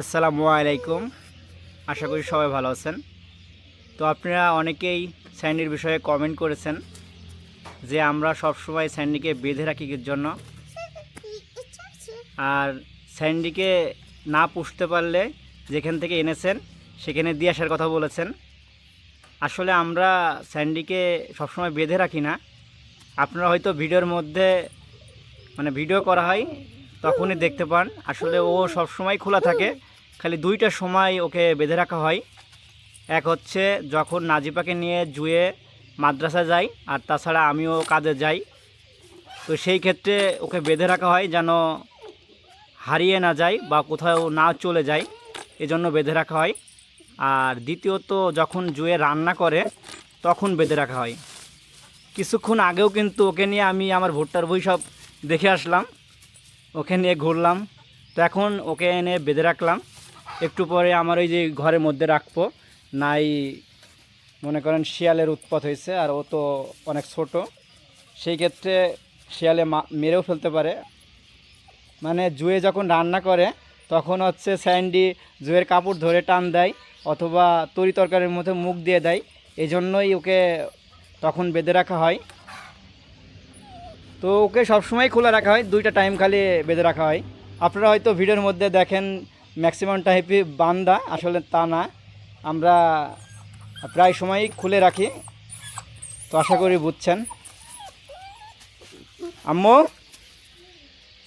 আসসালামু আলাইকুম। আশা করি সবাই ভালো আছেন। তো আপনারা অনেকেই স্যান্ডির বিষয়ে কমেন্ট করেছেন যে আমরা সবসময় স্যান্ডিকে বেঁধে রাখি জন্য। আর স্যান্ডিকে না পুষতে পারলে যেখান থেকে এনেছেন, সেখানে দিয়ে আসার কথা বলেছেন। আসলে আমরা স্যান্ডিকে সবসময় বেঁধে রাখি না। আপনারা হয়তো ভিডিওর মধ্যে মানে ভিডিও করা হয়, তখনই দেখতে পান। আসলে ও সব সময় খোলা থাকে। খালি দুইটা সময় ওকে বেঁধে রাখা হয়। এক হচ্ছে যখন নাজিপাকে নিয়ে জুয়ে মাদ্রাসা যাই, আর তাছাড়া আমিও কাজে যাই, তো সেই ক্ষেত্রে ওকে বেঁধে রাখা হয় যেন হারিয়ে না যায় বা কোথাও না চলে যায়, এজন্য বেঁধে রাখা হয়। আর দ্বিতীয়ত, যখন জুয়ে রান্না করে, তখন বেঁধে রাখা হয়। কিছুক্ষণ আগেও কিন্তু ওকে নিয়ে আমি আমার ভুট্টার বই সব দেখে আসলাম, ওকে নিয়ে ঘুরলাম। তো এখন ওকে এনে বেঁধে রাখলাম। একটু পরে আমার ওই যে ঘরের মধ্যে রাখব। নাই, মনে করেন শিয়ালের উৎপাত হয়েছে, আর ও তো অনেক ছোট। সেই ক্ষেত্রে শিয়ালে মেরেও ফেলতে পারে। মানে জুয়ে যখন রান্না করে, তখন হচ্ছে স্যান্ডি জুয়ের কাপড় ধরে টান দেয়, অথবা তরি তরকারির মধ্যে মুখ দিয়ে দেয়। এই জন্যই ওকে তখন বেঁধে রাখা হয়। তো ওকে সবসময় খোলা রাখা হয়, দুইটা টাইম খালি বেঁধে রাখা হয়। আপনারা হয়তো ভিডিওর মধ্যে দেখেন ম্যাক্সিমাম টাইপই বান্দা, আসলে তা না। আমরা প্রায় সময়ই খুলে রাখি। তো আশা করি বুঝছেন। আম্মু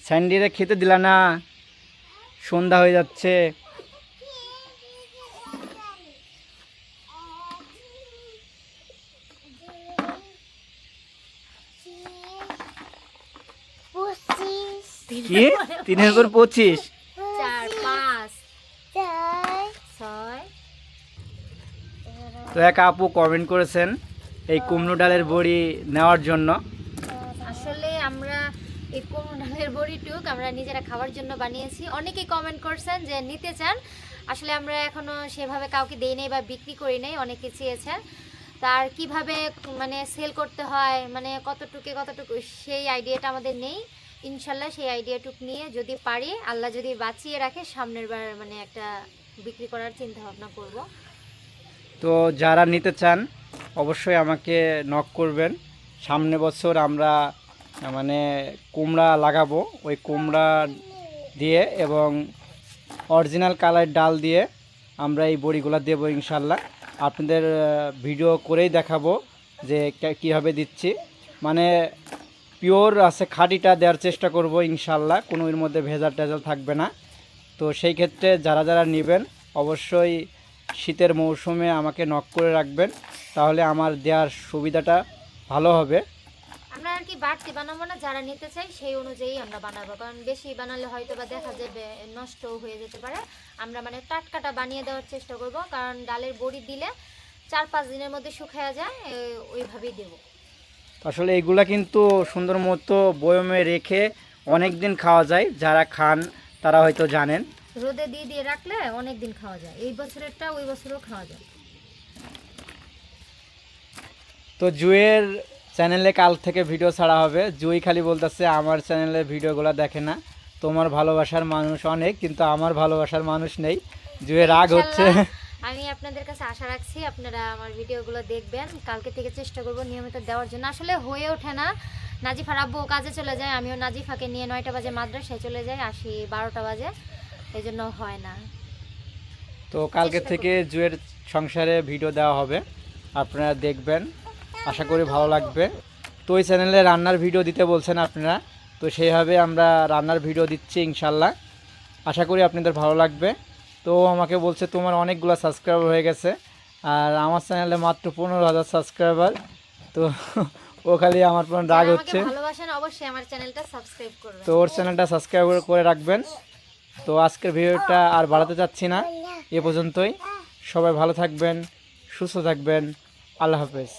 স্যান্ডিরে খেতে দিলা না? সন্ধ্যা হয়ে যাচ্ছে পঁচিশ কি? তিনের পঁচিশ? চার পাঁচ। ছয়। তো এক আপু কমেন্ট করেছেন এই কুমড়ো ডালের বড়ি নেওয়ার জন্য। আসলে আমরা এই কোমডালের বড়িটুক আমরা নিজেরা খাওয়ার জন্য বানিয়েছি। অনেকেই কমেন্ট করছেন যে নিতে চান। আসলে আমরা এখনও সেভাবে কাউকে দেই নাই বা বিক্রি করি নাই অনেকে চেয়েছেন। তার কীভাবে মানে সেল করতে হয় মানে কতটুকু কতটুকু সেই আইডিয়াটা আমাদের নেই। ইনশাল্লাহ সেই আইডিয়াটুক নিয়ে যদি পারি, আল্লাহ যদি বাঁচিয়ে রাখে, সামনের বার মানে একটা বিক্রি করার চিন্তা ভাবনা করব। তো যারা নিতে চান, অবশ্যই আমাকে নক করবেন। সামনে বছর আমরা মানে কুমড়া লাগাবো। ওই কুমড়া দিয়ে এবং অরিজিনাল কালার ডাল দিয়ে আমরা এই বড়িগুলো দেবো ইনশাল্লাহ। আপনাদের ভিডিও করেই দেখাবো যে কীভাবে দিচ্ছি। মানে পিওর আছে খাঁটিটা দেওয়ার চেষ্টা করব ইনশাল্লাহ কোনো এর মধ্যে ভেজাল টেজাল থাকবে না। তো সেই ক্ষেত্রে যারা যারা নেবেন, অবশ্যই শীতের মৌসুমে আমাকে নক করে রাখবেন, তাহলে আমার দেওয়ার সুবিধাটা ভালো হবে। আমরা আর কি বাড়তি বানাবো না, যারা নিতে চাই সেই অনুযায়ী আমরা বানাবো, কারণ বেশি বানালে হয়তো বা দেখা যাবে নষ্ট হয়ে যেতে পারে। আমরা মানে টাটকাটা বানিয়ে দেওয়ার চেষ্টা করব, কারণ ডালের বড়ি দিলে চার পাঁচ দিনের মধ্যে শুকায়া যায় ওইভাবেই দেবো। আসলে এগুলা কিন্তু সুন্দর মতো বয়মে রেখে অনেক দিন খাওয়া যায় যারা খান তারা হয়তো জানেন। রোদে দিয়ে দিয়ে রাখলে অনেক দিন খাওয়া যায়। এই বছরেরটা ওই বছরও খাওয়া যায়। তো জুয়ের চ্যানেলে কাল থেকে ভিডিও ছাড়া হবে। জুই খালি বলতেছে আমার চ্যানেলে ভিডিওগুলো দেখে না। তোমার ভালোবাসার মানুষ অনেক কিন্তু আমার ভালোবাসার মানুষ নেই। জুয়ের রাগ হচ্ছে। আমি আপনাদের কাছে আশা রাখছি আপনারা আমার ভিডিওগুলো দেখবেন। কালকে থেকে চেষ্টা করব নিয়মিত দেওয়ার জন্য। আসলে হয়ে ওঠে না। নাজিফার আব্বু কাজে চলে যায় আমিও নাজিফাকে নিয়ে নয়টা বাজে মাদ্রাসায় চলে যাই আসি বারোটা বাজে। এই জন্য হয় না। তো কালকে থেকে জুয়ের সংসারে ভিডিও দেওয়া হবে। আপনারা দেখবেন। আশা করি ভালো লাগবে। তো ওই চ্যানেলে রান্নার ভিডিও দিতে বলছেন আপনারা। তো সেইভাবে আমরা রান্নার ভিডিও দিচ্ছি ইনশাল্লাহ। আশা করি আপনাদের ভালো লাগবে। তো আমাকে বলছে তোমার অনেকগুলো সাবস্ক্রাইবার হয়ে গেছে আর আমার চ্যানেলে মাত্র পনেরো হাজার সাবস্ক্রাইবার তো ও খালি আমার পর রাগ হচ্ছে। ভালোবাসেন অবশ্যই আমার চ্যানেলটা সাবস্ক্রাইব করবেন। তো ওর চ্যানেলটা সাবস্ক্রাইব করে রাখবেন। তো আজকের ভিডিওটা আর বাড়াতে চাচ্ছি না এ পর্যন্তই। সবাই ভালো থাকবেন সুস্থ থাকবেন। আল্লাহ হাফেজ।